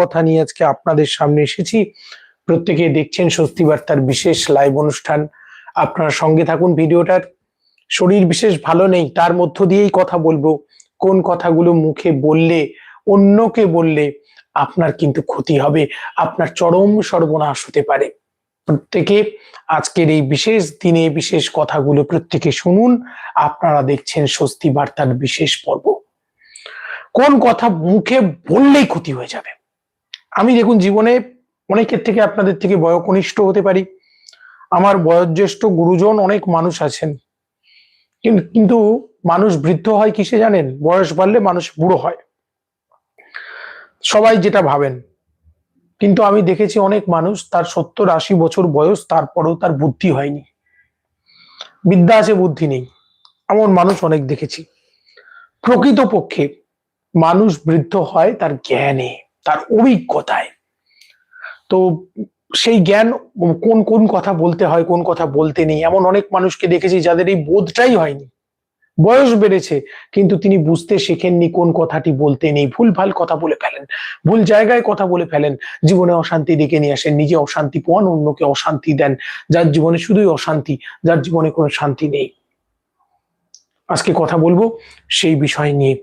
কথা নিয়ে আজকে আপনাদের সামনে এসেছি। প্রত্যেকে দেখছেন স্বস্তি বার্তার বিশেষ লাইভ অনুষ্ঠান। আপনারা সঙ্গে থাকুন ভিডিওটার। শরীর বিশেষ ভালো নেই, তার মধ্য দিয়েই কথা বলব। কোন কথাগুলো মুখে বললে, অন্যকে বললে আপনার কিন্তু ক্ষতি হবে, আপনার চরম সর্বনাশ হতে পারে। প্রত্যেকে আজকের এই বিশেষ দিনে বিশেষ কথাগুলো প্রত্যেকে শুনুন। আপনারা দেখছেন স্বস্তি বার্তার বিশেষ পর্ব। কোন কথা মুখে বললেই ক্ষতি হয়ে যাবে? আমি দেখুন জীবনে অনেকের থেকে আপনাদের থেকে বয়কনিষ্ঠ হতে পারি। আমার বয়োজ্যেষ্ঠ গুরুজন অনেক মানুষ আছেন। কিন্তু মানুষ বৃদ্ধ হয় কিসে জানেন? বয়স বাড়লে মানুষ বুড়ো হয়। সবাই যেটা ভাবেন। কিন্তু আমি দেখেছি অনেক মানুষ তার সত্তর আশি বছর বয়স তারপরেও তার বুদ্ধি হয়নি। বিদ্যা আছে, বুদ্ধি নেই। এমন মানুষ অনেক দেখেছি। প্রকৃতপক্ষে মানুষ বৃদ্ধ হয় তার জ্ঞানে। তার অভিজ্ঞতায়। তো সেই জ্ঞান কোন কোন কথা বলতে হয়, কোন কথা বলতে নেই, এমন অনেক মানুষকে দেখেছি যাদের এই বোধটাই হয়নি। বয়স বেড়েছে, কিন্তু তিনি বুঝতে শেখেননি কোন কথাটি বলতে নেই। ভুল ভালো কথা বলে ফেলেন, ভুল জায়গায় কথা বলে ফেলেন, জীবনে অশান্তি ডেকে নিয়ে আসেন, নিজে অশান্তি পান অন্যকে অশান্তি দেন। যার জীবনে শুধুই অশান্তি, যার জীবনে কোনো শান্তি নেই। আজকে কথা বলব সেই বিষয় নিয়ে।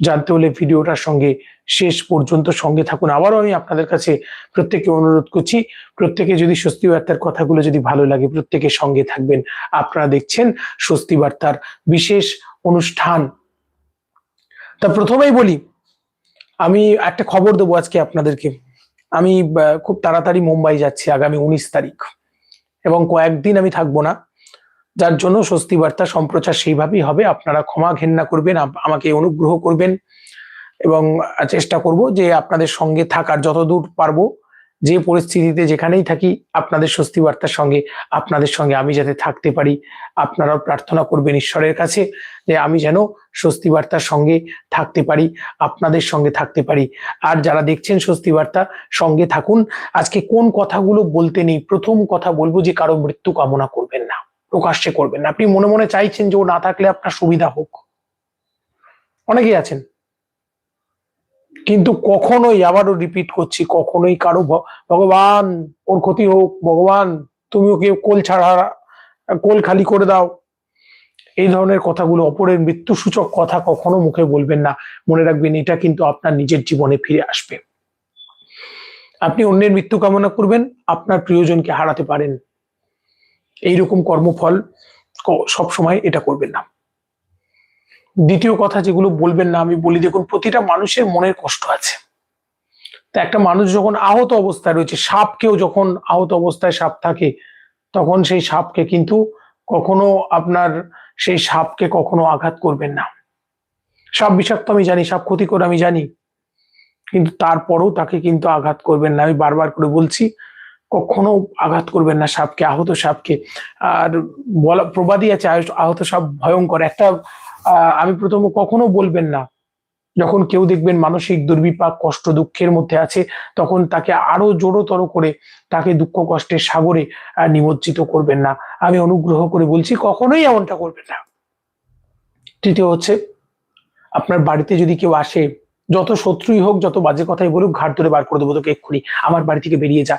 জানতে হলে ভিডিওটার সঙ্গে শেষ পর্যন্ত সঙ্গে থাকুন। আবারও আমি আপনাদের কাছে প্রত্যেকে অনুরোধ করছি, প্রত্যেকে যদি স্বস্তি বার্তার কথাগুলো যদি ভালো লাগে, প্রত্যেকে সঙ্গে থাকবেন। আপনারা দেখছেন স্বস্তি বার্তার বিশেষ অনুষ্ঠান। তা প্রথমেই বলি, আমি একটা খবর দেবো আজকে আপনাদেরকে। আমি খুব তাড়াতাড়ি মুম্বাই যাচ্ছি আগামী উনিশ তারিখ এবং কয়েকদিন আমি থাকব না। যার জন্য স্বস্তি বার্তা সম্প্রচার সেইভাবেই হবে। আপনারা ক্ষমা ঘেন্না করবেন আমাকে অনুগ্রহ করবেন। এবং চেষ্টা করব যে আপনাদের সঙ্গে থাকার, যতদূর পারব যে পরিস্থিতিতে যেখানেই থাকি, আপনাদের স্বস্তি বার্তার সঙ্গে, আপনাদের সঙ্গে আমি যাতে থাকতে পারি, আপনারাও প্রার্থনা করবেন ঈশ্বরের কাছে যে আমি যেন স্বস্তি বার্তার সঙ্গে থাকতে পারি, আপনাদের সঙ্গে থাকতে পারি। আর যারা দেখছেন স্বস্তি বার্তা সঙ্গে থাকুন। আজকে কোন কথাগুলো বলতে নেই, প্রথম কথা বলব যে কারও মৃত্যু কামনা করবেন না, প্রকাশ্যে করবেন না। আপনি মনে মনে চাইছেন যে ও না থাকলে আপনার সুবিধা হোক। অনেকেই আছেন। কিন্তু কখনোই আবারও রিপিট করছি, কখনোই কারও ভগবান, ওর ক্ষতি হোক, ভগবান তুমি ওকে কোল ছাড়া, কোল খালি করে দাও। এই ধরনের কথাগুলো, অপরের মৃত্যু সূচক কথা কখনো মুখে বলবেন না। মনে রাখবেন, এটা কিন্তু আপনার নিজের জীবনে ফিরে আসবে। আপনি অন্যের মৃত্যু কামনা করবেন, আপনার প্রিয়জনকে হারাতে পারেন। এইরকম কর্মফল সব সময় এটা করবেন না। দ্বিতীয় কথা যেগুলো বলবেন না, আমি বলি, দেখুন, প্রতিটা মানুষের মনের কষ্ট আছে। তা একটা মানুষ যখন আহত অবস্থায় রয়েছে, সাপকেও যখন আহত অবস্থায় সাপ থাকে, তখন সেই সাপকে কিন্তু কখনো আপনার সেই সাপকে কখনো আঘাত করবেন না। সাপ বিষাক্ত আমি জানি, সাপ ক্ষতিকর আমি জানি, কিন্তু তারপরেও তাকে কিন্তু আঘাত করবেন না। আমি বারবার করে বলছি, কখনো আঘাত করবেন না সাপকে, আহত সাপকে। আর বলা প্রবাদই আছে, আহত- সাপ ভয়ঙ্কর। একটা আমি প্রথম কখনো বলবেন না। যখন কেউ দেখবেন মানসিক দুর্বিপাক, কষ্ট দুঃখের মধ্যে আছে, তখন তাকে আরও জোরতর করে তাকে দুঃখ কষ্টের সাগরে নিমজ্জিত করবেন না। আমি অনুগ্রহ করে বলছি, কখনোই এমনটা করবেন না। তৃতীয় হচ্ছে, আপনার বাড়িতে যদি কেউ আসে, যত শত্রুই হোক, যত বাজে কথাই বলুক ঘাট ধরে বার করে দেবো তোকে এক্ষুনি। আমার বাড়ি থেকে বেরিয়ে যা।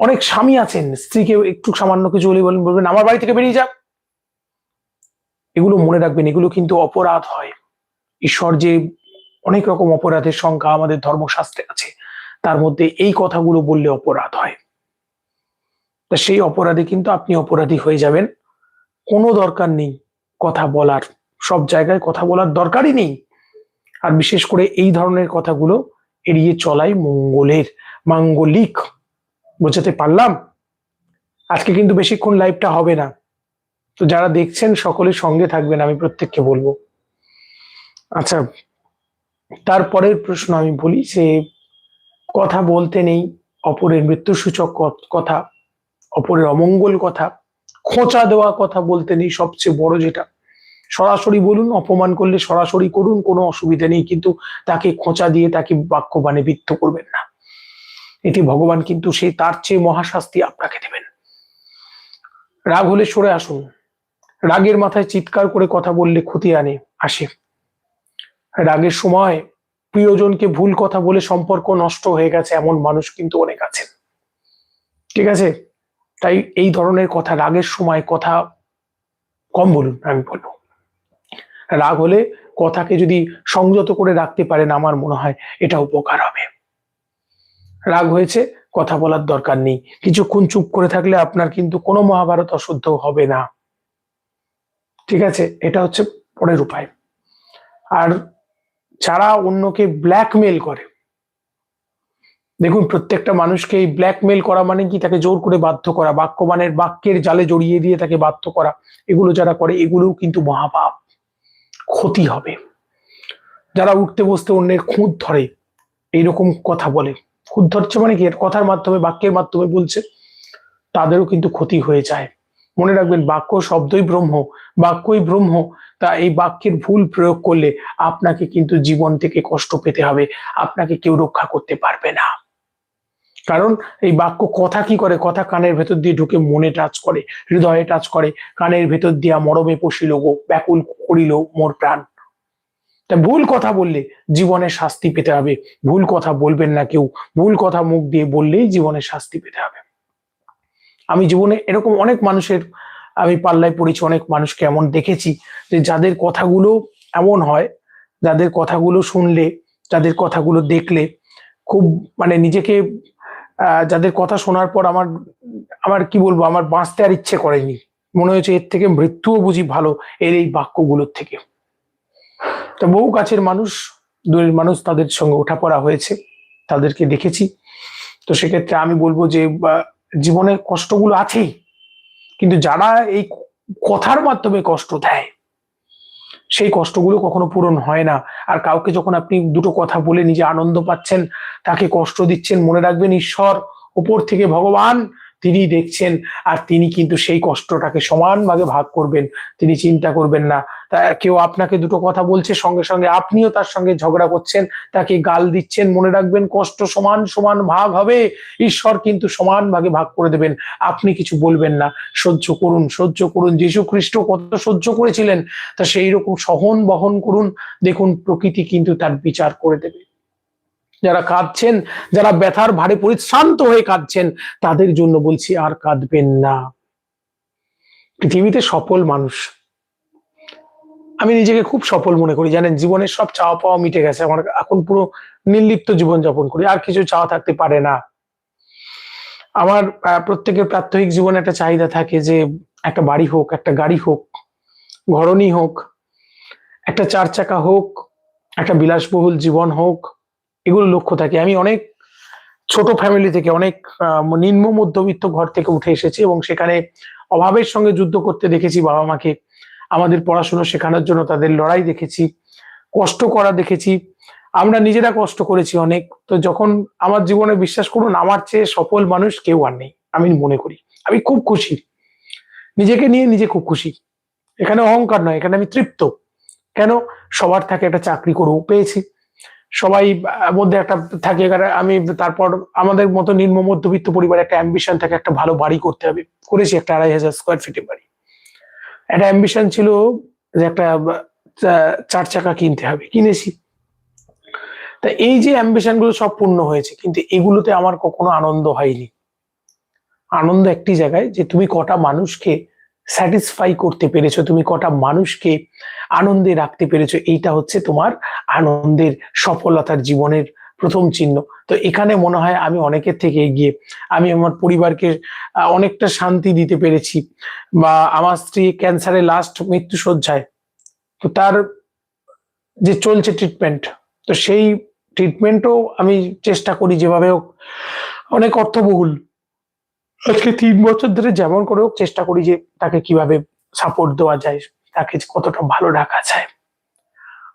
অনেক স্বামী আছেন, স্ত্রীকে একটু সামান্য কিছু বলেন বলবেন, আমার বাড়ি থেকে বেরিয়ে যা। এগুলো মনে রাখবেন, এগুলো কিন্তু অপরাধ হয়। ঈশ্বর যে অনেক রকম অপরাধের সংখ্যা আমাদের ধর্মশাস্ত্রে আছে, তার মধ্যে এই কথাগুলো বললে অপরাধ হয়। তা সেই অপরাধে কিন্তু আপনি অপরাধী হয়ে যাবেন। কোনো দরকার নেই কথা বলার, সব জায়গায় কথা বলার দরকারই নেই। আর বিশেষ করে এই ধরনের কথাগুলো এড়িয়ে চলাই মঙ্গলের, মাঙ্গলিক। বোঝাতে পারলাম? আজকে কিন্তু বেশিক্ষণ লাইভটা হবে না। তো যারা দেখছেন সকলে সঙ্গে থাকবেন, আমি প্রত্যেককে বলব। আচ্ছা তারপরের প্রশ্ন আমি বলি যে, কথা বলতে নেই, অপরের মৃত্যুসূচক কথা, অপরের অমঙ্গল কথা, খোঁচা দেওয়া কথা বলতে নেই, সবচেয়ে বড় যেটা। সরাসরি বলুন, অপমান করলে সরাসরি করুন, কোনো অসুবিধা নেই, কিন্তু তাকে খোঁচা দিয়ে তাকে বাক্য বাক্যবাণে বিত্ত করবেন না। এটি ভগবান কিন্তু সেই তার চেয়ে মহাশাস্তি আপনাকে দেবেন। রাগ হলে সরে আসুন। রাগের মাথায় চিৎকার করে কথা বললে ক্ষতি আনে, আসে। রাগের সময় প্রিয়জনকে ভুল কথা বলে সম্পর্ক নষ্ট হয়ে গেছে এমন মানুষ কিন্তু অনেক আছেন। ঠিক আছে? তাই এই ধরনের কথা, রাগের সময় কথা কম বলুন, আমি বলব। রাগ হলে কথাকে যদি সংযত করে রাখতে পারেন, আমার মনে হয় এটা উপকার হবে। রাগ হয়েছে, কথা বলার দরকার নেই। কিছুক্ষণ চুপ করে থাকলে আপনার কিন্তু কোনো মহাভারত অশুদ্ধ হবে না। ঠিক আছে? এটা হচ্ছে পরের উপায়। আর যারা অন্যকে ব্ল্যাকমেল করে, দেখুন প্রত্যেকটা মানুষকে এই ব্ল্যাকমেল করা মানে কি? তাকে জোর করে বাধ্য করা বাক্যবানের বাক্যের জালে জড়িয়ে দিয়ে তাকে বাধ্য করা। এগুলো যারা করে, এগুলোও কিন্তু মহাপাপ। ক্ষতি হবে। যারা উঠতে বসতে অন্যের খুঁত ধরে, এইরকম কথা বলে। খুঁত ধরছে মানে কি? কথার মাধ্যমে, বাক্যের মাধ্যমে বলছে, তাদেরও কিন্তু ক্ষতি হয়ে যায়। মনে রাখবেন, বাক্য শব্দই ব্রহ্ম, বাক্যই ব্রহ্ম। তা এই বাক্যের ভুল প্রয়োগ করলে আপনাকে কিন্তু জীবন থেকে কষ্ট পেতে হবে, আপনাকে কেউ রক্ষা করতে পারবে না। কারণ এই বাক্য কথা কি করে? কথা কানের ভেতর দিয়ে ঢুকে মনে টাচ করে, হৃদয়ে টাচ করে। কানের ভেতর দিয়া মরমে পশিল গো, ব্যাকুল করিল মোর প্রাণ। তা ভুল কথা বললে জীবনে শাস্তি পেতে হবে। ভুল কথা বলবেন না কেউ। ভুল কথা মুখ দিয়ে বললেই জীবনে শাস্তি পেতে হবে। আমি জীবনে এরকম অনেক মানুষের আমি পাল্লায় পড়েছি, অনেক মানুষকে এমন দেখেছি যে যাদের কথাগুলো এমন হয়, যাদের কথাগুলো শুনলে, যাদের কথাগুলো দেখলে খুব মানে নিজেকে যাদের কথা শোনার পর আমার আমার কি বলব, আমার বাঁচতে আর ইচ্ছে করেনি। মনে হয়েছে এর থেকে মৃত্যুও বুঝি ভালো এর এই বাক্যগুলোর থেকে। তো বহু কাছের মানুষ, দূরের মানুষ তাদের সঙ্গে ওঠাপড়া হয়েছে, তাদেরকে দেখেছি। তো সেক্ষেত্রে আমি বলব যে আহ, জীবনে কষ্টগুলো আছেই কিন্তু যারা এই কথার মাধ্যমে কষ্ট দেয় সেই কষ্টগুলো কখনো পূরণ হয় না। আর কাউকে যখন আপনি দুটো কথা বলে নিজে আনন্দ পাচ্ছেন তাকে কষ্ট দিচ্ছেন মনে রাখবেন ঈশ্বর উপর থেকে ভগবান তিনি দেখছেন আর তিনি কিন্তু সেই কষ্টটাকে সমানভাবে ভাগ করবেন তিনি চিন্তা করবেন না। তা কেউ আপনাকে দুটো কথা বলছে, সঙ্গে সঙ্গে আপনিও তার সঙ্গে ঝগড়া করছেন, তাকে গাল দিচ্ছেন, মনে রাখবেন কষ্ট সমান সমান ভাগ হবে, ঈশ্বর কিন্তু সমান ভাগে ভাগ করে দেবেন, আপনি কিছু বলবেন না, সহ্য করুন সহ্য করুন, যীশু খ্রিস্ট কত সহ্য করেছিলেন, তা সেই রকম সহন বহন করুন, দেখুন প্রকৃতি কিন্তু তার বিচার করে দেবে। যারা কাঁদছেন, যারা ব্যথার ভারে পরিশ্রান্ত হয়ে কাঁদছেন, তাদের জন্য বলছি আর কাঁদবেন না। পৃথিবীতে সফল মানুষ আমি নিজেকে খুব সফল মনে করি। জানেন, জীবনের সব চাওয়া পাওয়া মিটে গেছে। আমার এখন পুরো নির্লিপ্ত জীবন যাপন করি। আর কিছু চাওয়া থাকতে পারে না। আমার প্রত্যেকের প্রাত্যহিক জীবনে একটা চাহিদা থাকে যে, একটা বাড়ি হোক, একটা গাড়ি হোক, ঘরণী হোক, একটা চার চাকা হোক, একটা বিলাসবহুল জীবন হোক, এগুলো লক্ষ্য থাকে। আমি অনেক ছোট ফ্যামিলি থেকে, অনেক নিম্ন মধ্যবিত্ত ঘর থেকে উঠে এসেছি এবং সেখানে অভাবের সঙ্গে যুদ্ধ করতে দেখেছি বাবা মাকে। আমাদের পড়াশোনা শেখানোর জন্য তাদের লড়াই দেখেছি, কষ্ট করা দেখেছি। আমরা নিজেরা কষ্ট করেছি অনেক। তো যখন আমার জীবনে বিশ্বাস করুন, আমার চেয়ে সফল মানুষ কেউ আর নেই, আমি মনে করি। আমি খুব খুশি। নিজেকে নিয়ে নিজে খুব খুশি। এখানে অহংকার নয়, এখানে আমি তৃপ্ত। কেন? সবার থাকে একটা চাকরি করেও পেয়েছি। সবাই মধ্যে একটা থাকে আমি তারপর আমাদের মতো নিম্ন মধ্যবিত্ত পরিবারে একটা অ্যাম্বিশন থাকে, একটা ভালো বাড়ি করতে হবে। করেছি একটা আড়াই হাজার স্কোয়ার ফিটের বাড়ি। একটা অ্যাম্বিশন ছিল যে একটা চার চাকা কিনতে হবে, কিনেছি। তা এই যে অ্যাম্বিশনগুলো সব পূর্ণ হয়েছে, কিন্তু এগুলোতে আমার কখনো আনন্দ হয়নি। আনন্দ একটি জায়গায় যে তুমি কটা মানুষকে স্যাটিসফাই করতে পেরেছ, তুমি কটা মানুষকে আনন্দে রাখতে পেরেছ, এইটা হচ্ছে তোমার আনন্দের সফলতার জীবনের প্রথম চিহ্ন। তো এখানে মনে হয় আমি অনেকের থেকে এগিয়ে, আমি আমার পরিবারকে অনেকটা শান্তি দিতে পেরেছি। বা আমার স্ত্রী ক্যান্সারে লাস্ট মৃত্যু সজ্জায় তো তার যে চলছে ট্রিটমেন্ট তো সেই ট্রিটমেন্টও আমি চেষ্টা করি যেভাবে হোক, অনেক অর্থবহুল। আজকে তিন বছর ধরে যেমন করে হোক চেষ্টা করি যে তাকে কীভাবে সাপোর্ট দেওয়া যায়, তাকে কতটা ভালো রাখা যায়।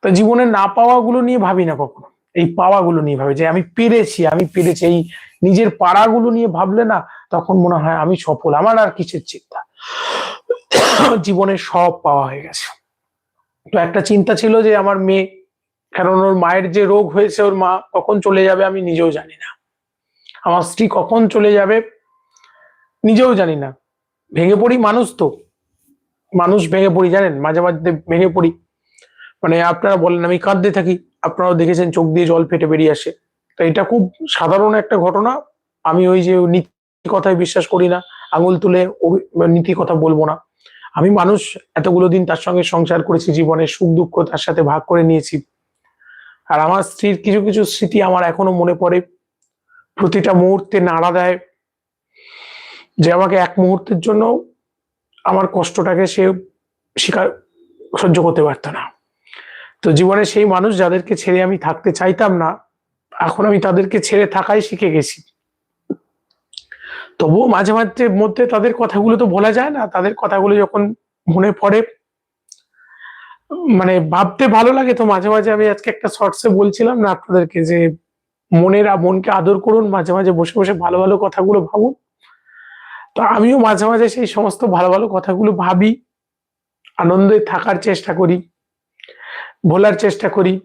তো জীবনে না পাওয়াগুলো নিয়ে ভাবি না কখনো। এই পাওয়াগুলো নিয়ে ভাবে যে আমি পেরেছি আমি পেরেছি। এই নিজের পাড়াগুলো নিয়ে ভাবলে না, তখন মনে হয় আমি সফল। আমার আর কিসের চিন্তা? জীবনে সব পাওয়া হয়ে গেছে। তো একটা চিন্তা ছিল যে আমার মেয়ে, কারণ ওর মায়ের যে রোগ হয়েছে, ওর মা কখন চলে যাবে আমি নিজেও জানি না। আমার স্ত্রী কখন চলে যাবে নিজেও জানি না। ভেঙে পড়ি মানুষ তো। মানুষ ভেঙে পড়ি, জানেন? মাঝে মাঝে ভেঙে পড়ি। মানে আপনারা বলেন, আমি কাঁদতে থাকি। আপনারাও দেখেছেন চোখ দিয়ে জল ফেটে বেরিয়ে আসে। তো এটা খুব সাধারণ একটা ঘটনা। আমি ওই যে নীতি কথায় বিশ্বাস করি না, আঙুল তুলে নীতি কথা বলব না। আমি মানুষ, এতগুলো দিন তার সঙ্গে সংসার করেছি জীবনের সুখ দুঃখ তার সাথে ভাগ করে নিয়েছি। আর আমার স্ত্রীর কিছু কিছু স্মৃতি আমার এখনও মনে পড়ে। প্রতিটা মুহূর্তে নাড়া দেয় যে আমাকে এক মুহূর্তের জন্য আমার কষ্টটাকে সে স্বীকার, সহ্য করতে পারতো না। তো জীবনে সেই মানুষ যাদেরকে ছেড়ে আমি থাকতে চাইতাম না, এখন আমি তাদেরকে ছেড়ে থাকাই শিখে গেছি। তবুও মাঝে মাঝে মধ্যে তাদের কথাগুলো তো বলা যায় না, তাদের কথাগুলো যখন মনে পড়ে মানে ভাবতে ভালো লাগে তো মাঝে মাঝে আমি আজকে একটা শর্টসে বলছিলাম না আপনাদেরকে যে মনের মনকে আদর করুন, মাঝে মাঝে বসে বসে ভালো ভালো কথাগুলো ভাবুন। তো আমিও মাঝে মাঝে সেই সমস্ত ভালো ভালো কথাগুলো ভাবি, আনন্দে থাকার চেষ্টা করি। ভোলার চেষ্টা করি।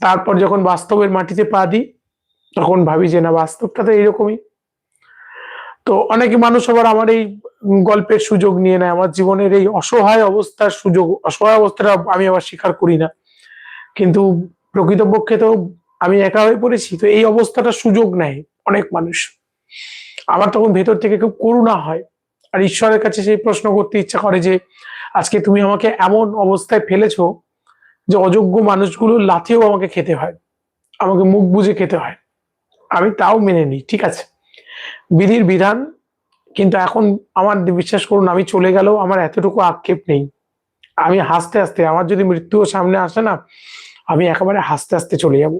তারপর যখন বাস্তবের মাটিতে পা দিই, তখন ভাবি যে না বাস্তবটা তো এইরকমই। তো অনেকে মানুষ আবার আমার এই গল্পের সুযোগ নিয়ে নেয়। আমার জীবনের এই অসহায় অবস্থার সুযোগ, অসহায় অবস্থাটা আমি আবার স্বীকার করি না। কিন্তু প্রকৃতপক্ষে তো আমি একা হয়ে পড়েছি, তো এই অবস্থাটা সুযোগ নেয় অনেক মানুষ। আমার তখন ভেতর থেকে খুব করুণা হয়। আর ঈশ্বরের কাছে সেই প্রশ্ন করতে ইচ্ছা করে যে, আজকে তুমি আমাকে এমন অবস্থায় ফেলেছো যে অযোগ্য মানুষগুলো লাথিও আমাকে খেতে হয়, আমাকে মুখ বুঝে খেতে হয়। আমি তাও মেনে নিই, ঠিক আছে? বিধির বিধান, কিন্তু এখন আমার বিশ্বাস করুন, আমি চলে গেলেও আমার এতটুকু আক্ষেপ নেই। আমি হাসতে হাসতে, আমার যদি মৃত্যুও সামনে আসে না, আমি একেবারে হাসতে হাসতে চলে যাব।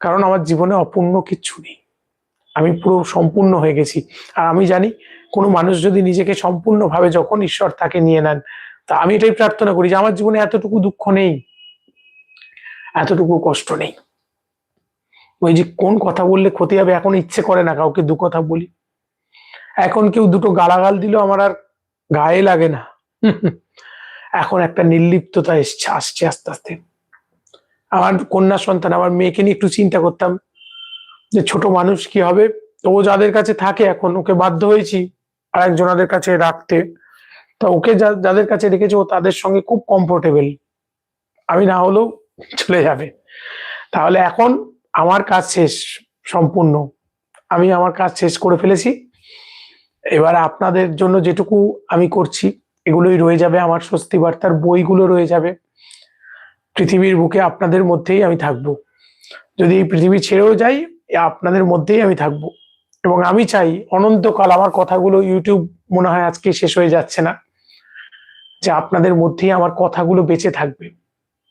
কারণ আমার জীবনে অপূর্ণ কিচ্ছু নেই। আমি পুরো সম্পূর্ণ হয়ে গেছি। আর আমি জানি, কোনো মানুষ যদি নিজেকে সম্পূর্ণভাবে যখন ঈশ্বর তাকে নিয়ে নেন, তা আমি এটাই প্রার্থনা করি যে আমার জীবনে এতটুকু দুঃখ নেই। এতটুকু কষ্ট নেই। ওই যে কোন কথা বললে ক্ষতি হবে এখন ইচ্ছে করে না কাউকে দু কথা বলি। এখন কেউ দুটো গালাগাল দিলেও আমার আর গায়ে লাগে না। এখন একটা নির্লিপ্ততা এসছে, আসছে আস্তে আস্তে। আমার কন্যা সন্তান, আমার মেয়েকে নিয়ে একটু চিন্তা করতাম যে ছোট মানুষ কি হবে? তো ও যাদের কাছে থাকে এখন, ওকে বাধ্য হয়েছি আর একজনাদের কাছে রাখতে। তা ওকে যাদের কাছে রেখেছে ও তাদের সঙ্গে খুব কমফোর্টেবল আমি না হলেও চলে যাবে। তাহলে এখন আমার কাজ শেষ, সম্পূর্ণ। আমি আমার কাজ শেষ করে ফেলেছি। এবার আপনাদের জন্য যেটুকু আমি করছি, এগুলোই রয়ে যাবে আমার স্বস্তি বার্তার বইগুলো রয়ে যাবে। পৃথিবীর বুকে আপনাদের মধ্যেই আমি থাকব। যদি এই পৃথিবী ছেড়েও যাই আপনাদের মধ্যেই আমি থাকব। এবং আমি চাই অনন্তকাল আমার কথাগুলো ইউটিউব মনে হয় আজকে শেষ হয়ে যাচ্ছে না, যে আপনাদের মধ্যেই আমার কথাগুলো বেঁচে থাকবে।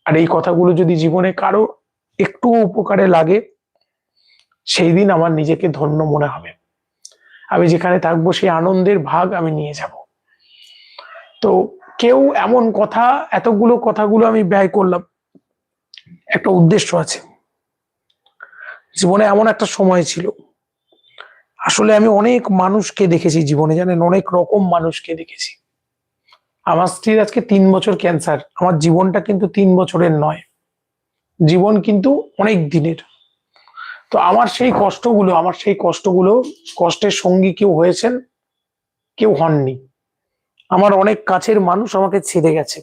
আর এই কথাগুলো যদি জীবনে কারও একটু উপকারে লাগে, সেই দিন আমার নিজেকে ধন্য মনে হবে। আমি যেখানে থাকব, সেই আনন্দের ভাগ আমি নিয়ে যাব। তো কেউ এমন কথা, এতগুলো কথাগুলো আমি ব্যয় করলাম। একটা উদ্দেশ্য আছে। জীবনে এমন একটা সময় ছিল। আসলে আমি অনেক মানুষকে দেখেছি জীবনে, জানেন? অনেক রকম মানুষকে দেখেছি। আমার স্ত্রীর আজকে তিন বছর ক্যান্সার আমার জীবনটা কিন্তু তিন বছরের নয়। জীবন কিন্তু অনেক দিনের। তো আমার সেই কষ্টগুলো, আমার সেই কষ্টগুলো, কষ্টের সঙ্গী কেউ হয়েছেন? কেউ হননি। আমার অনেক কাছের মানুষ আমাকে ছেড়ে গেছে।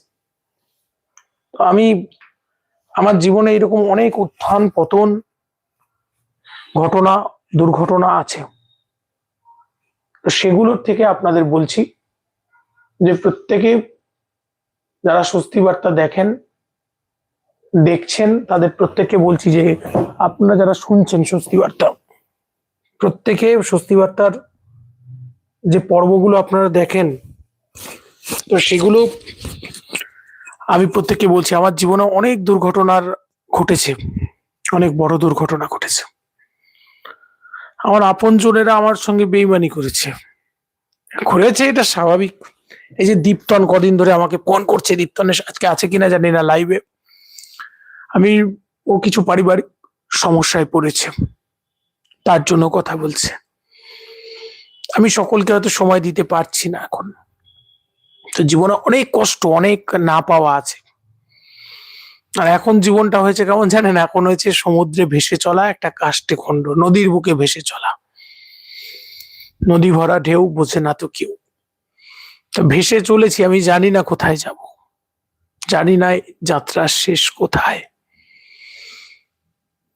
তো আমি, আমার জীবনে এরকম অনেক উত্থান পতন ঘটনা, দুর্ঘটনা আছে। সেগুলোর থেকে আপনাদের বলছি যে প্রত্যেকে যারা স্বস্তি বার্তা দেখেন, দেখছেন, তাদের প্রত্যেককে বলছি যে আপনারা যারা শুনছেন স্বস্তি বার্তা প্রত্যেকে স্বস্তি বার্তার যে পর্বগুলো আপনারা দেখেন, তো সেগুলো আমি প্রত্যেককে বলছি, আমার জীবনে অনেক দুর্ঘটনার ঘটেছে, অনেক বড় দুর্ঘটনা ঘটেছে। আমার আপনজনেরা আমার সঙ্গে বেইমানি করেছে। করেছে এটা স্বাভাবিক। এই যে দীপ্তন কদিন ধরে আমাকে ফোন করছে দীপ্তনের আজকে আছে কিনা জানি না লাইভে আমি, ও কিছু পারিবারিক সমস্যায় পড়েছে। তার জন্য কথা বলছে। আমি সকলকে হয়তো সময় দিতে পারছি না এখন। তো জীবনে অনেক কষ্ট, অনেক না পাওয়া আছে। আর এখন জীবনটা হয়েছে কেমন জানেন? এখন হয়েছে সমুদ্রে ভেসে চলা একটা কাষ্টে খণ্ড নদীর বুকে ভেসে চলা। নদী ভরা ঢেউ বোঝে না তো কেউ। ভেসে চলেছি, আমি জানি না কোথায় যাব। জানি না যাত্রার শেষ কোথায়।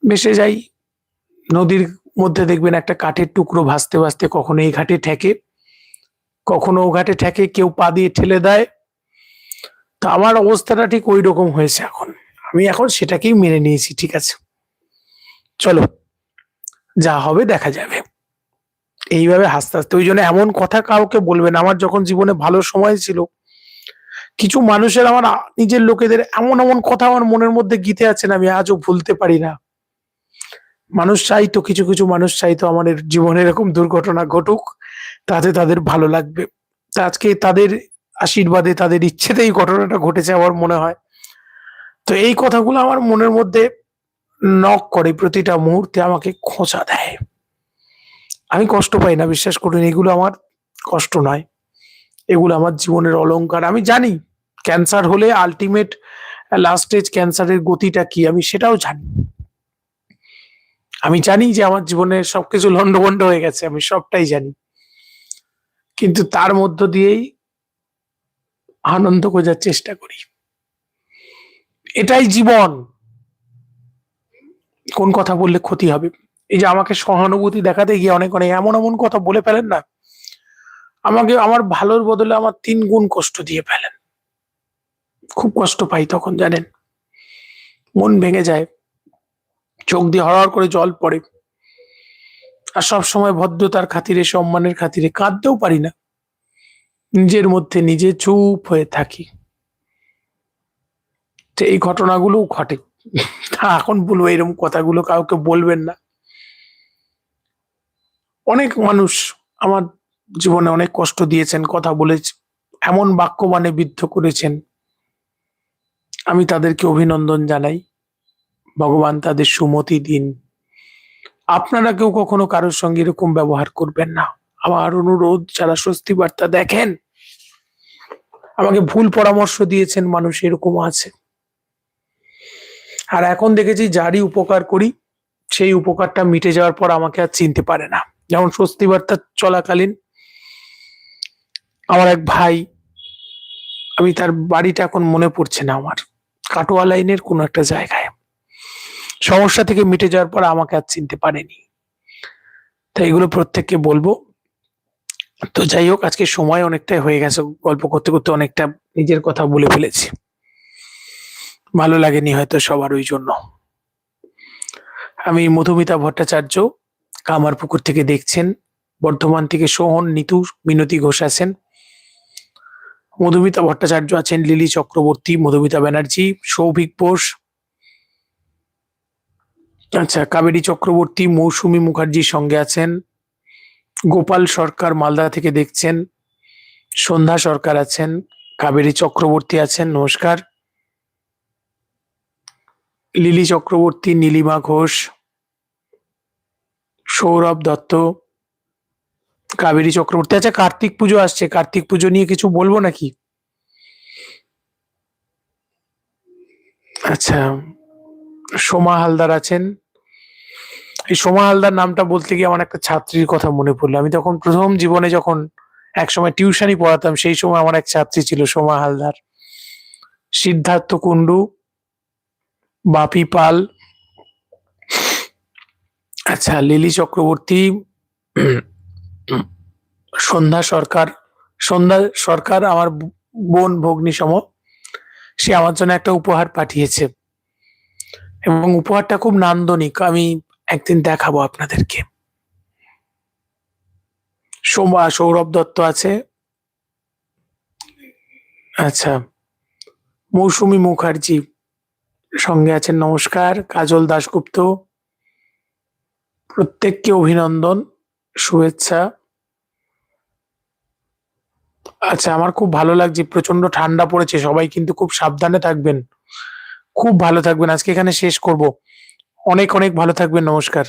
ভেসে যাই, নদীর মধ্যে দেখবেন একটা কাঠের টুকরো ভাসতে ভাসতে কখনো এই ঘাটে ঠেকে, কখনো ও ঘাটে ঠেকে, কেউ পা দিয়ে ঠেলে দেয়। তো আমার অবস্থাটা ঠিক ওই রকম হয়েছে এখন। আমি এখন সেটাকেই মেনে নিয়েছি, ঠিক আছে? চলো, যা হবে দেখা যাবে। এইভাবে হাসতে হাসতে, ওই জন্য এমন কথা কাউকে বলবেন আমার যখন জীবনে ভালো সময় ছিল, কিছু মানুষের আমার নিজের লোকেদের এমন এমন কথা আমার মনের মধ্যে গীতে আছেন আমি আজও ভুলতে পারি না। মানুষ চাইতো কিছু কিছু মানুষ চাইতো আমাদের জীবনে এরকম দুর্ঘটনা ঘটুক, তাতে তাদের ভালো লাগবে। তা আজকে তাদের আশীর্বাদে, তাদের ইচ্ছেতে এই ঘটনাটা ঘটেছে আমার মনে হয়। তো এই কথাগুলো আমার মনের মধ্যে নক করে, প্রতিটা মুহূর্তে আমাকে খোঁচা দেয়। আমি কষ্ট পাই না, বিশ্বাস করুন, এগুলো আমার কষ্ট নয়। এগুলো আমার জীবনের অলঙ্কার। আমি জানি ক্যান্সার হলে আলটিমেট লাস্ট স্টেজ ক্যান্সারের গতিটা কি, আমি সেটাও জানি। আমি জানি যে আমার জীবনে সবকিছু লন্ডভন্ড হয়ে গেছে, আমি সবটাই জানি। কিন্তু তার মধ্য দিয়েই আনন্দ খোঁজার চেষ্টা করি। এটাই জীবন। কোন কথা বললে ক্ষতি হবে? এই যে আমাকে সহানুভূতি দেখাতে গিয়ে অনেক অনেক এমন এমন কথা বলে ফেলেন না, আমাকে আমার ভালোর বদলে আমার তিন গুণ কষ্ট দিয়ে ফেলেন। খুব কষ্ট পাই তখন, জানেন? মন ভেঙে যায়, চোখ দিয়ে হরহর করে জল পড়ে। আর সব সময় ভদ্রতার খাতিরে, সম্মানের খাতিরে কাঁদতেও পারি না। নিজের মধ্যে নিজে চুপ হয়ে থাকি। এই ঘটনাগুলো ঘটে। এখন বলব এরকম কথাগুলো কাউকে বলবেন না। অনেক মানুষ আমার জীবনে অনেক কষ্ট দিয়েছেন, কথা বলেছে, এমন বাক্য মানে বিদ্ধ করেছেন। আমি তাদেরকে অভিনন্দন জানাই। ভগবান তাদের সুমতি দিন। আপনারা কেউ কখনো কারোর সঙ্গে এরকম ব্যবহার করবেন না। আমার অনুরোধ, যারা স্বস্তি বার্তা দেখেন, আমাকে ভুল পরামর্শ দিয়েছেন, মানুষ এরকম আছে। আর এখন দেখেছি, যারই উপকার করি, সেই উপকারটা মিটে যাওয়ার পর আমাকে আর চিনতে পারে না। যেমন স্বস্তি বার্তা চলাকালীন আমার এক ভাই, আমি তার বাড়িটা এখন মনে পড়ছে না আমার। কাটোয়া লাইনের কোনো একটা জায়গায়। সমস্যা থেকে মিটে যাওয়ার পর আমাকে আর চিনতে পারেনি। তাই এগুলো প্রত্যেককে বলব। তো যাই হোক, আজকে সময় অনেকটাই হয়ে গেছে। গল্প করতে করতে অনেকটা নিজের কথা বলে ফেলেছি। ভালো লাগেনি হয়তো সবার ওই জন্য। আমি মধুমিতা ভট্টাচার্য কামারপুকুর থেকে দেখছেন, বর্ধমান থেকে সোহন, নিতু, মিনতি ঘোষ আছেন। মধুমিতা ভট্টাচার্য আছেন, লিলি চক্রবর্তী, মধুমিতা ব্যানার্জি, সৌভিক বোস। আচ্ছা কাবেরী চক্রবর্তী, মৌসুমী মুখার্জির সঙ্গে আছেন। গোপাল সরকার মালদা থেকে দেখছেন, সন্ধ্যা সরকার আছেন, কাবেরী চক্রবর্তী আছেন, নমস্কার। লিলি চক্রবর্তী, নীলিমা ঘোষ। সৌরভ দত্ত, কাবেরী চক্রবর্তী। আচ্ছা কার্তিক পুজো আসছে। কার্তিক পুজো নিয়ে কিছু বলব নাকি? আচ্ছা সোমা হালদার আছেন। এই সোমা হালদার নামটা বলতে গিয়ে আমার একটা ছাত্রীর কথা মনে পড়ল। আমি তখন প্রথম জীবনে যখন একসময় টিউশনই পড়াতাম, সেই সময় আমার এক ছাত্রী ছিল সোমা হালদার। সিদ্ধার্থ কুন্ডু বাপি পাল আচ্ছা লিলি চক্রবর্তী, সন্ধ্যা সরকার সন্ধ্যা সরকার আমার বোন ভগ্নী সম সে আমার জন্য একটা উপহার পাঠিয়েছে। এবং উপহারটা খুব নান্দনিক, আমি একদিন দেখাবো আপনাদেরকে। সোমা, সৌরভ দত্ত আছে। আচ্ছা মৌসুমী মুখার্জি সঙ্গে আছেন, নমস্কার। কাজল দাশগুপ্ত প্রত্যেককে অভিনন্দন, শুভেচ্ছা। আচ্ছা আমার খুব ভালো লাগছে প্রচণ্ড ঠান্ডা পড়েছে, সবাই কিন্তু খুব সাবধানে থাকবেন। খুব ভালো থাকবেন, আজকে এখানে শেষ করব। অনেক অনেক ভালো থাকবেন, নমস্কার।